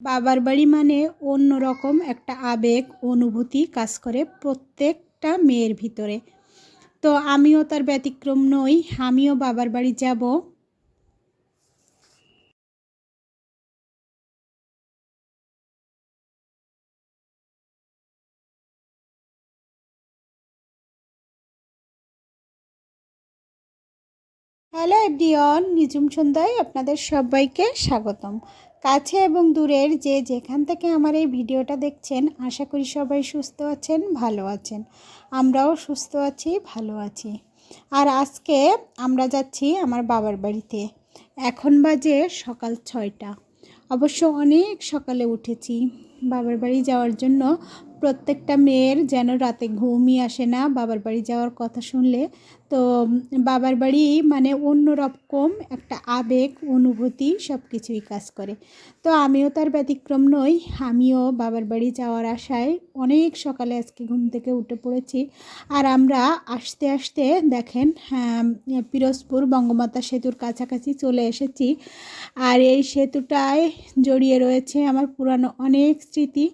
বাবার বাড়ি মানে অন্যরকম একটা আবেগ, অনুভূতি কাজ করে প্রত্যেকটা মেয়ের ভিতরে। তো আমিও তার ব্যতিক্রম নই, আমিও বাবার বাড়ি যাব। হ্যালো এভরিওয়ান নিজুম সন্ধ্যায় আপনাদের সবাইকে স্বাগতম। কাছে এবং দূরের যে যেখান থেকে আমার এই ভিডিওটা দেখছেন, আশা করি সবাই সুস্থ আছেন, ভালো আছেন। আমরাও সুস্থ আছি, ভালো আছি। আর আজকে আমরা যাচ্ছি আমার বাবার বাড়িতে। এখন বাজে সকাল ছয়টা। অবশ্য অনেক সকালে উঠেছি। বাবার বাড়ি যাওয়ার জন্য প্রত্যেকটা মেয়ের যেন রাতে ঘুমই আসে না, বাবার বাড়ি যাওয়ার কথা শুনলে। তো বাবার বাড়ি মানে অন্যরকম একটা আবেগ, অনুভূতি সব কিছুই কাজ করে। তো আমিও তার ব্যতিক্রম নই, আমিও বাবার বাড়ি যাওয়ার আশায় অনেক সকালে আজকে ঘুম থেকে উঠে পড়েছি। আর আমরা আসতে আসতে দেখেন পিরোজপুর বঙ্গমাতা সেতুর কাছাকাছি চলে এসেছি। আর এই সেতুটায় জড়িয়ে রয়েছে আমার পুরানো অনেক স্মৃতি।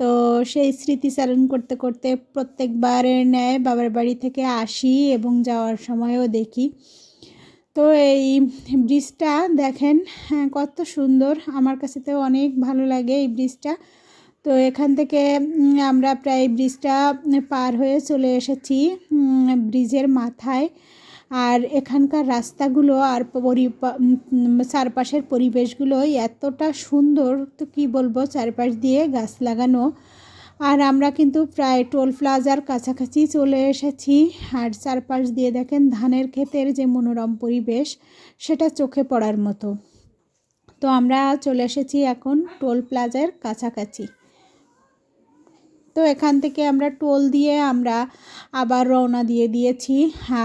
তো সেই স্মৃতিচারণ করতে করতে প্রত্যেকবারের ন্যায় বাবার বাড়ি থেকে আসি এবং যাওয়ার সময়ও দেখি। তো এই ব্রিজটা দেখেন হ্যাঁ, কত সুন্দর। আমার কাছে তো অনেক ভালো লাগে এই ব্রিজটা। তো এখান থেকে আমরা প্রায় ব্রিজটা পার হয়ে চলে এসেছি ব্রিজের মাথায়। আর এখানকার রাস্তাগুলো আর চারপাশের পরিবেশগুলো এতটা সুন্দর, তো কি বলব, চারপাশ দিয়ে গাছ লাগানো। আর আমরা কিন্তু প্রায় টোল প্লাজার কাছাকাছি চলে এসেছি। আর চারপাশ দিয়ে দেখেন ধানের ক্ষেতের যে মনোরম পরিবেশ, সেটা চোখে পড়ার মতো। তো আমরা চলে এসেছি এখন টোল প্লাজার কাছাকাছি। তো এখান থেকে আমরা টোল দিয়ে আমরা আবার রওনা দিয়ে দিয়েছি।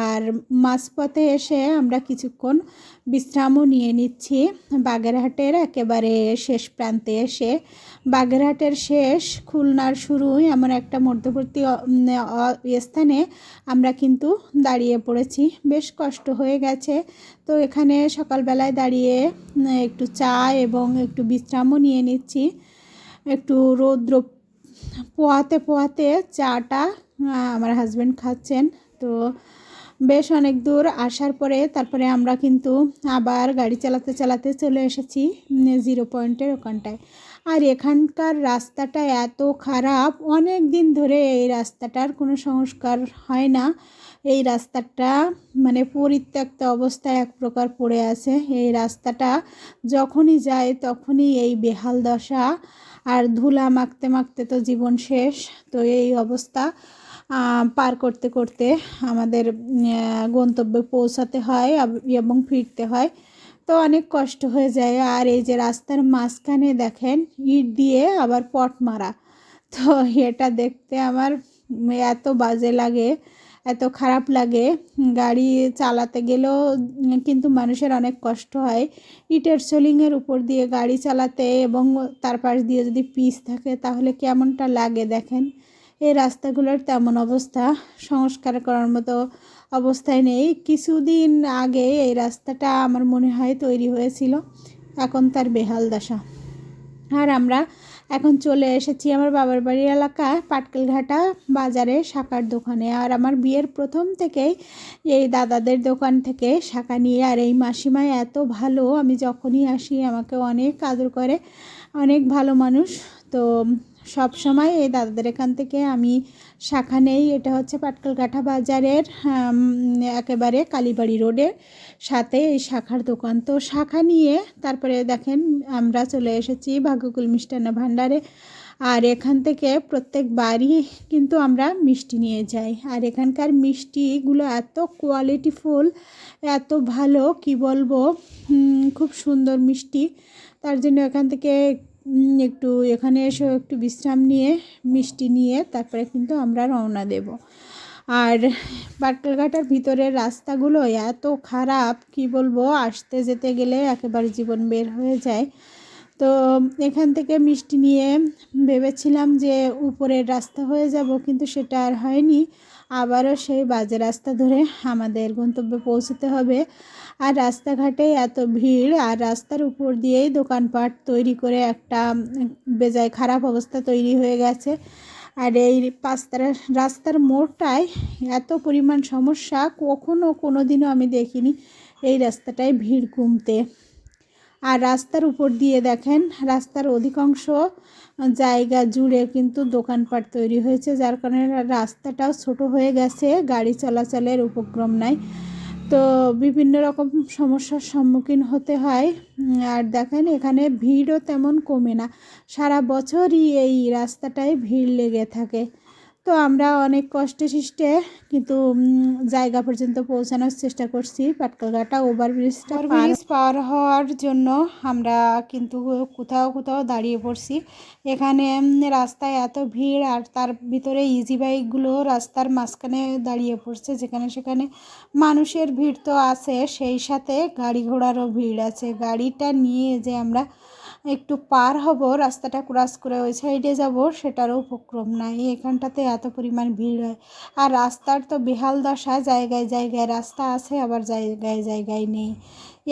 আর মাঝপথে এসে আমরা কিছুক্ষণ বিশ্রামও নিয়ে নিচ্ছি। বাগেরহাটের একেবারে শেষ প্রান্তে এসে। বাগেরহাটের শেষ খুলনার শুরুই এমন একটা মধ্যবর্তী স্থানে আমরা কিন্তু দাঁড়িয়ে পড়েছি। বেশ কষ্ট হয়ে গেছে। তো এখানে সকালবেলায় দাঁড়িয়ে একটু চা এবং একটু বিশ্রামও নিয়ে নিচ্ছি। একটু রৌদ্র পোয়াতে পোয়াতে চাটা আমার হাজব্যান্ড খাচ্ছেন। তো বেশ অনেক দূর আসার পরে তারপরে আমরা কিন্তু আবার গাড়ি চালাতে চালাতে চলে এসেছি জিরো পয়েন্টের ওখানটায়। আর এখানকার রাস্তাটা এত খারাপ, অনেক দিন ধরে এই রাস্তাটার কোনো সংস্কার হয় না। এই রাস্তাটা মানে পরিত্যক্ত অবস্থায় এক প্রকার পড়ে আছে। এই রাস্তাটা যখনই যায় তখনই এই বেহাল দশা আর ধুলা মাখতে মাখতে তো জীবন শেষ। তো এই অবস্থা পার করতে করতে আমাদের গন্তব্যে পৌঁছাতে হয় এবং ফিরতে হয়। তো অনেক কষ্ট হয়ে যায়। আর এই যে রাস্তার মাঝখানে দেখেন, ইট দিয়ে আবার পট মারা। তো এটা দেখতে আমার এত বাজে লাগে। এত খারাপ লাগে। গাড়ি চালাতে গেলেও কিন্তু মানুষের অনেক কষ্ট হয়। ইটের সোলিংয়ের উপর দিয়ে গাড়ি চালাতে এবং তার পাশ দিয়ে যদি পিস থাকে তাহলে কেমনটা লাগে দেখেন? এই রাস্তাগুলোর তেমন অবস্থা। সংস্কার করার মতো অবস্থায় নেই। কিছুদিন আগে এই রাস্তাটা আমার মনে হয় তৈরি হয়েছিল। এখন তার বেহাল দশা। আর আমরা এখন চলে এসেছি আমার বাবার বাড়ির এলাকায় পাটকেলঘাটা বাজারে শাকার দোকানে। আর আমার বিয়ের প্রথম থেকেই এই দাদাদের দোকান থেকে শাখা নিয়ে, আর এই মাসিমা এত ভালো, আমি যখনই আসি আমাকে অনেক আদর করে, অনেক ভালো মানুষ। তো সব সময় এই দাদাদের এখান থেকে আমি শাখা নেই। এটা হচ্ছে পাটকেলকাঠা বাজারের একেবারে কালীবাড়ি রোডের সাথে এই শাখার দোকান। তো শাখা নিয়ে তারপরে দেখেন আমরা চলে এসেছি ভাগ্যকুল মিষ্টান্ন ভাণ্ডারে। আর এখান থেকে প্রত্যেক বাড়ি কিন্তু আমরা মিষ্টি নিয়ে যাই। আর এখানকার মিষ্টিগুলো এত কোয়ালিটিফুল এত ভালো, কি বলব? খুব সুন্দর মিষ্টি। তার জন্য এখান থেকে একটু এখানে এসেও একটু বিশ্রাম নিয়ে, মিষ্টি নিয়ে, তারপরে কিন্তু আমরা রওনা দেব। আর পাটকেলঘাটার ভিতরের রাস্তাগুলো এত খারাপ, কি বলব, আসতে যেতে গেলে একেবারে জীবন বের হয়ে যায়। তো এখান থেকে মিষ্টি নিয়ে ভেবেছিলাম যে উপরের রাস্তা হয়ে যাব, কিন্তু সেটা আর হয়নি। আবারও সেই বাজে রাস্তা ধরে আমাদের গন্তব্যে পৌঁছতে হবে। আর রাস্তাঘাটে এত ভিড় আর রাস্তার উপর দিয়েই দোকানপাট তৈরি করে একটা বেজায় খারাপ অবস্থা তৈরি হয়ে গেছে। আর এই পাঁচতার রাস্তার মোড়টায় এত পরিমাণ সমস্যা কখনও কোনো দিনও আমি দেখিনি এই রাস্তাটায় ভিড় কমতে। আর রাস্তার উপর দিয়ে দেখেন, রাস্তার অধিকাংশ জায়গা জুড়ে কিন্তু দোকানপাট তৈরি হয়েছে, যার কারণে রাস্তাটাও ছোট হয়ে গেছে, গাড়ি চলাচলের উপক্রম নাই। তো বিভিন্ন রকম সমস্যার সম্মুখীন হতে হয়। আর দেখেন, এখানে ভিড়ও তেমন কমে না। সারা বছরই এই রাস্তাটায় ভিড় লেগে থাকে। তো আমরা অনেক কষ্টে সৃষ্টে কিন্তু জায়গা পর্যন্ত পৌঁছানোর চেষ্টা করছি। পাটকালঘাটা ওভারব্রিজটা ব্রিজ পার হওয়ার জন্য আমরা কিন্তু কোথাও কোথাও দাঁড়িয়ে পড়ছি। এখানে রাস্তায় এত ভিড় আর তার ভিতরে ইজি বাইকগুলো রাস্তার মাঝখানে দাঁড়িয়ে পড়ছে। যেখানে সেখানে মানুষের ভিড় তো আছে, সেই সাথে গাড়ি ঘোড়ারও ভিড় আছে। গাড়িটা নিয়ে যে আমরা একটু পার হব, রাস্তাটা ক্রস করে ওই সাইডে যাব, সেটারও উপক্রম নাই, এখানটাতে এত পরিমাণ ভিড় হয়। আর রাস্তার তো বেহাল দশা, জায়গায় জায়গায় রাস্তা আছে, আবার জায়গায় জায়গায় নেই।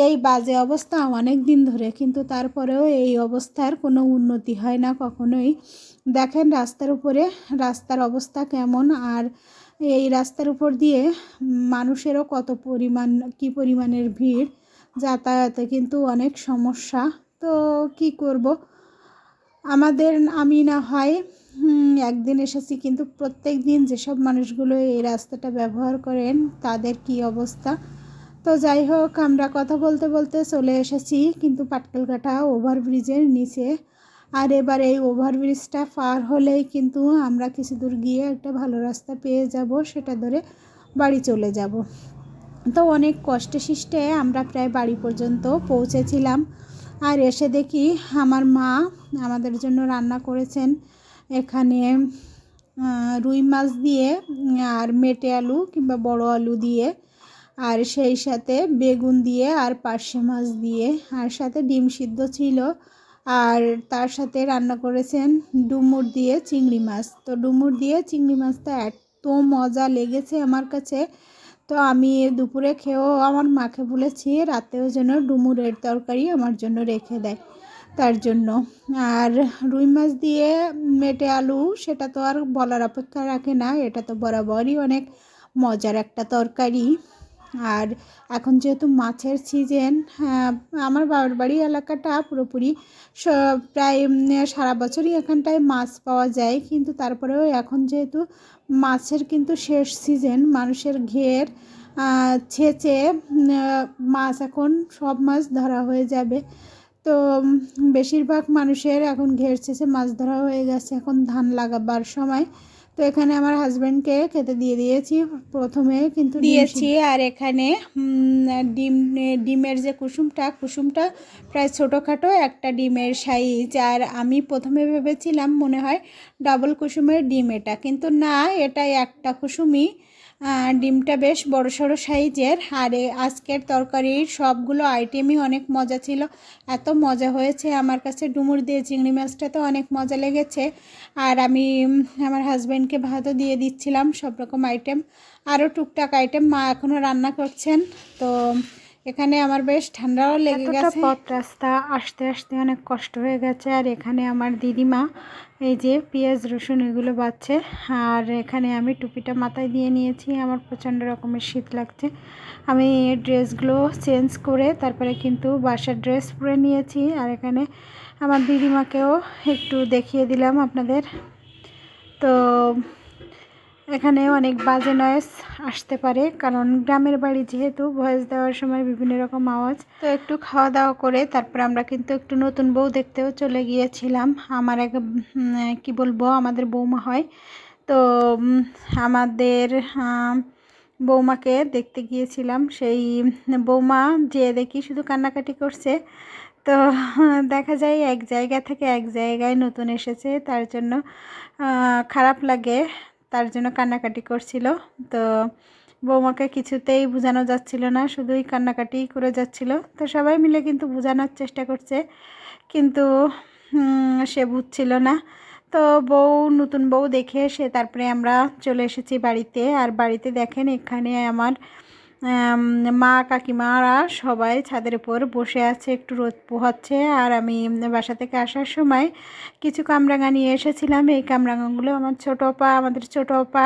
এই বাজে অবস্থা অনেক দিন ধরে, কিন্তু তারপরেও এই অবস্থার কোনো উন্নতি হয় না কখনোই। দেখেন রাস্তার উপরে, রাস্তার অবস্থা কেমন, আর এই রাস্তার উপর দিয়ে মানুষেরও কত পরিমাণ, কি পরিমাণের ভিড়, যাতায়াতে কিন্তু অনেক সমস্যা। তো কি করব? আমাদের আমি না হয় একদিন এসেছি কিন্তু প্রত্যেক দিন যেসব মানুষগুলো এই রাস্তাটা ব্যবহার করেন তাদের কি অবস্থা? তো যাই হোক, আমরা কথা বলতে বলতে চলে এসেছি কিন্তু পাটকেলঘাটা ওভারব্রিজের নিচে। আর এবার এই ওভারব্রিজটা পার হলেই কিন্তু আমরা কিছু দূর গিয়ে একটা ভালো রাস্তা পেয়ে যাব, সেটা ধরে বাড়ি চলে যাব। তো অনেক কষ্টে সৃষ্টে আমরা প্রায় বাড়ি পর্যন্ত পৌঁছেছিলাম। আর এসে দেখি আমার মা আমাদের জন্য রান্না করেছেন এখানে রুই মাছ দিয়ে, আর মেটে আলু কিংবা বড় আলু দিয়ে, আর সেই সাথে বেগুন দিয়ে আর পার্শে মাছ দিয়ে, আর সাথে ডিম সিদ্ধ ছিল, আর তার সাথে রান্না করেছেন ডুমুর দিয়ে চিংড়ি মাছ। তো ডুমুর দিয়ে চিংড়ি মাছটা এত মজা লেগেছে আমার কাছে তো আমি দুপুরে খেয়েও আমার মাকে বলেছি রাতেও যেন ডুমুরের তরকারি আমার জন্য রেখে দেয় তার জন্য। আর রুই মাছ দিয়ে মেটে আলু সেটা তো আর বলার অপেক্ষা রাখে না এটা তো বরাবরই অনেক মজার একটা তরকারি। আর এখন যেহেতু মাছের সিজন হ্যাঁ, আমার বাবার বাড়ি এলাকাটা পুরোপুরি প্রায় সারা বছরই এখানটায় মাছ পাওয়া যায় কিন্তু তারপরেও এখন যেহেতু মাছের কিন্তু শেষ সিজন মানুষের ঘের ছেঁচে মাছ এখন সব মাছ ধরা হয়ে যাবে। তো বেশিরভাগ মানুষের এখন ঘের ছেঁচে মাছ ধরা হয়ে গেছে, এখন ধান লাগাবার সময়। তো এখানে আমার হাজব্যান্ডকে খেতে দিয়ে দিয়েছি প্রথমে, কিন্তু দিয়েছি আর এখানে ডিম, ডিমের যে কুসুমটা কুসুমটা প্রায় ছোটোখাটো একটা ডিমের সাইজ আর আমি প্রথমে ভেবেছিলাম মনে হয় ডাবল কুসুমের ডিম এটা, কিন্তু না, এটাই একটা কুসুমই। ডিমটা বেশ বড় সড়ো সাইজের। আর, আজকের তরকারির সবগুলো আইটেমই অনেক মজা ছিল। এত মজা হয়েছে। আমার কাছে ডুমুর দিয়ে চিংড়ি মাছটা তো অনেক মজা লেগেছে। আর আমি আমার হাজব্যান্ডকে ভাতও দিয়ে দিচ্ছিলাম সব রকম আইটেম আরও টুকটাক আইটেম মা এখনও রান্না করছেন। তো এখানে আমার বেশ ঠান্ডাও লেগে গেছে। পথ রাস্তা আসতে আসতে অনেক কষ্ট হয়ে গেছে। আর এখানে আমার দিদিমা এই যে পেঁয়াজ রসুন এগুলো বাচ্ছে আর এখানে আমি টুপিটা মাথায় দিয়ে নিয়েছি। আমার প্রচণ্ড রকমের শীত লাগছে। আমি ড্রেসগুলো চেঞ্জ করে তারপরে কিন্তু বাসার ড্রেস পরে নিয়েছি। আর এখানে আমার দিদিমাকেও একটু দেখিয়ে দিলাম আপনাদের। তো এখানে অনেক বাজে নয়েস আসতে পারে, কারণ গ্রামের বাড়ি যেহেতু ভয়েস দেওয়ার সময় বিভিন্ন রকম আওয়াজ। তো একটু খাওয়া দাওয়া করে, তারপর আমরা কিন্তু একটু নতুন বউ দেখতেও চলে গিয়েছিলাম। আমার এক কি বলব, আমাদের বৌমা হয়। তো আমাদের বৌমাকে দেখতে গিয়েছিলাম। সেই বৌমা যে দেখি শুধু কান্নাকাটি করছে। তো, দেখা যায় এক জায়গা থেকে এক জায়গায় নতুন এসেছে। তার জন্য খারাপ লাগে। তার জন্য কান্নাকাটি করছিল। তো বৌমাকে কিছুতেই বোঝানো যাচ্ছিল না শুধুই কান্নাকাটি করে যাচ্ছিল। তো সবাই মিলে কিন্তু বোঝানোর চেষ্টা করছে কিন্তু সে বুঝছিল না। তো বউ নতুন বউ দেখে সে তারপরে আমরা চলে এসেছি বাড়িতে। আর বাড়িতে দেখেন এখানে আমার আম, মা কাকিমারা সবাই ছাদের উপর বসে আছে, একটু রোদ পোহাচ্ছে। আর আমি বাসা থেকে আসার সময় কিছু কামরাঙা নিয়ে এসেছিলাম। এই কামরাঙাগুলো আমার ছোটো পা আমাদের ছোটো পা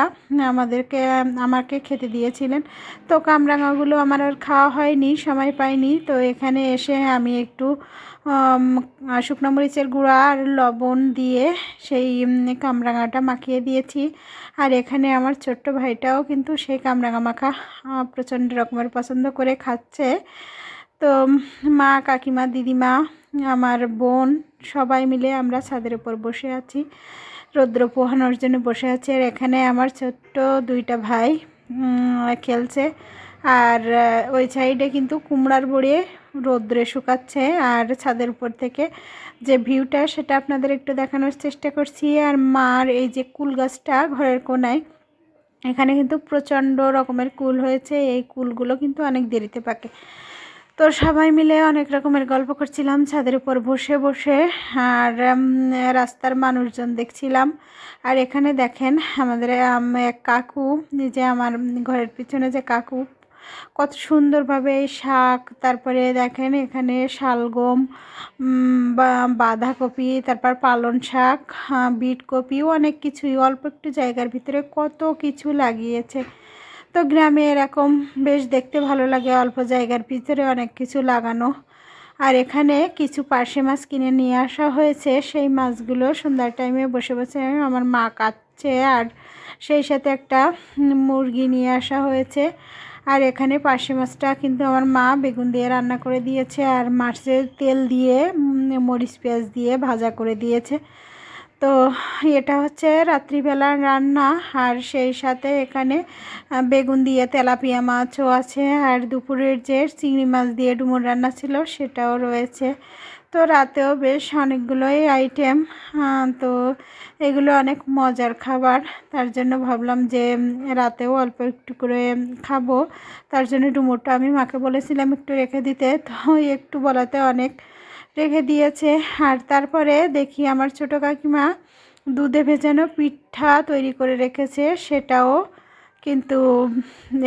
আমাদেরকে, আমাকে খেতে দিয়েছিলেন। তো কামরাঙাগুলো আমার আর খাওয়া হয়নি, সময় পাইনি। তো এখানে এসে আমি একটু শুকনো মরিচের গুঁড়া আর লবণ দিয়ে সেই কামরাঙাটা মাখিয়ে দিয়েছি। আর এখানে আমার ছোট্ট ভাইটাও কিন্তু সেই কামরাঙা মাখা প্রচণ্ড রকমের পছন্দ করে খাচ্ছে। তো মা, কাকিমা, দিদিমা, আমার বোন সবাই মিলে আমরা ছাদের উপর বসে আছি, রৌদ্র পোহানোর জন্য বসে আছি। আর এখানে আমার ছোট্ট দুইটা ভাই খেলছে। আর ওই সাইডে কিন্তু কুমড়ার বড়ি রোদ্রে শুকাচ্ছে। আর ছাদের উপর থেকে যে ভিউটা, সেটা আপনাদের একটু দেখানোর চেষ্টা করছি। আর মার এই যে কুল গাছটা ঘরের কোনায়, এখানে কিন্তু প্রচণ্ড রকমের কুল হয়েছে। এই কুলগুলো কিন্তু অনেক দেরিতে পাকে। তো সবাই মিলে অনেক রকমের গল্প করছিলাম, ছাদের উপর বসে বসে। আর রাস্তার মানুষজন দেখছিলাম। আর এখানে দেখেন আমাদের এক কাকু যে আমার ঘরের পিছনে যে কাকু কত সুন্দরভাবে এই শাক তারপরে দেখেন এখানে শালগম বাঁধাকপি তারপর পালন শাক হ্যাঁ, বিট কপিও অনেক কিছুই অল্প একটু জায়গার ভিতরে কত কিছু লাগিয়েছে। তো গ্রামে এরকম বেশ দেখতে ভালো লাগে অল্প জায়গার ভিতরে অনেক কিছু লাগানো। আর এখানে কিছু পার্শে মাছ কিনে নিয়ে আসা হয়েছে সেই মাছগুলো সন্ধ্যার টাইমে বসে বসে আমার মা কাটছে আর সেই সাথে একটা মুরগি নিয়ে আসা হয়েছে। আর এখানে পার্শে মাছটা কিন্তু আমার মা বেগুন দিয়ে রান্না করে দিয়েছে আর মাছের তেল দিয়ে মরিচ পেঁয়াজ দিয়ে ভাজা করে দিয়েছে। তো এটা হচ্ছে রাত্রিবেলার রান্না আর সেই সাথে এখানে বেগুন দিয়ে তেলাপিয়া মাছও আছে আর দুপুরের যে চিংড়ি মাছ দিয়ে ডুমুর রান্না ছিল সেটাও রয়েছে। তো রাতেও বেশ অনেকগুলোই আইটেম তো এগুলো অনেক মজার খাবার। তার জন্য ভাবলাম যে রাতেও অল্প একটু করে খাব। তার জন্য ডুমুরটা আমি মাকে বলেছিলাম একটু রেখে দিতে, তো একটু বলাতে অনেক রেখে দিয়েছে। আর তারপরে দেখি আমার ছোটো কাকিমা দুধে ভেজানো পিঠা তৈরি করে রেখেছে, সেটাও কিন্তু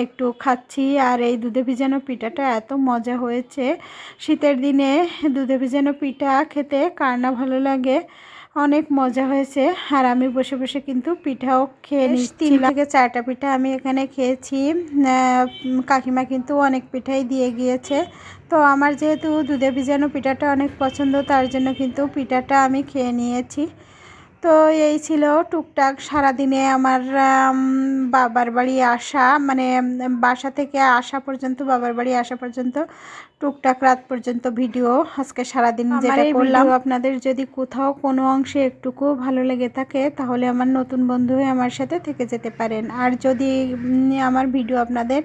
একটু খাচ্ছি আর এই দুধে ভিজানো পিঠাটা এত মজা হয়েছে। শীতের দিনে দুধে ভিজানো পিঠা খেতে কার না ভালো লাগে অনেক মজা হয়েছে। আর আমি বসে বসে কিন্তু পিঠাও খেয়ে নিচ্ছি। তিন থেকে চারটা পিঠা আমি এখানে খেয়েছি। কাকিমা কিন্তু অনেক পিঠাই দিয়ে গিয়েছে। তো আমার যেহেতু দুধে ভিজানো পিঠাটা অনেক পছন্দ তার জন্য কিন্তু পিঠাটা আমি খেয়ে নিয়েছি। তো এই ছিল টুকটাক সারাদিনে আমার বাবার বাড়ি আসা মানে বাসা থেকে আসা পর্যন্ত বাবার বাড়ি আসা পর্যন্ত টুকটাক রাত পর্যন্ত ভিডিও আজকে সারাদিন যেটা করলাম। আপনাদের যদি কোথাও কোনো অংশে একটুকু ভালো লেগে থাকে তাহলে আমার নতুন বন্ধু হয়ে আমার সাথে থেকে যেতে পারেন। আর যদি আমার ভিডিও আপনাদের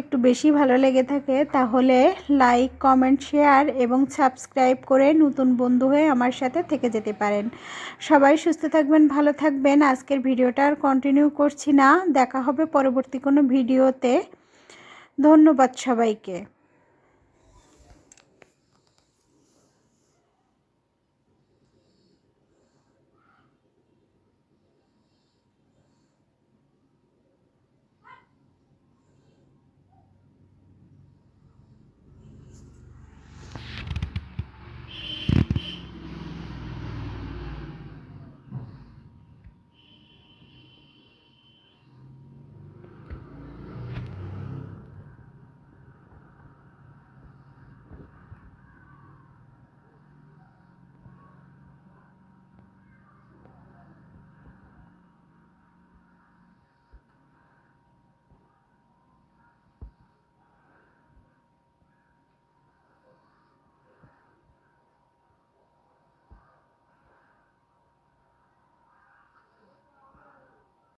একটু বেশি ভালো লেগে থাকে তাহলে লাইক কমেন্ট শেয়ার এবং সাবস্ক্রাইব করে নতুন বন্ধু হয়ে আমার সাথে থেকে যেতে পারেন। সবাই সুস্থ থাকবেন, ভালো থাকবেন। আজকের ভিডিওটা আর কন্টিনিউ করছি না। দেখা হবে পরবর্তী কোনো ভিডিওতে। ধন্যবাদ সবাইকে।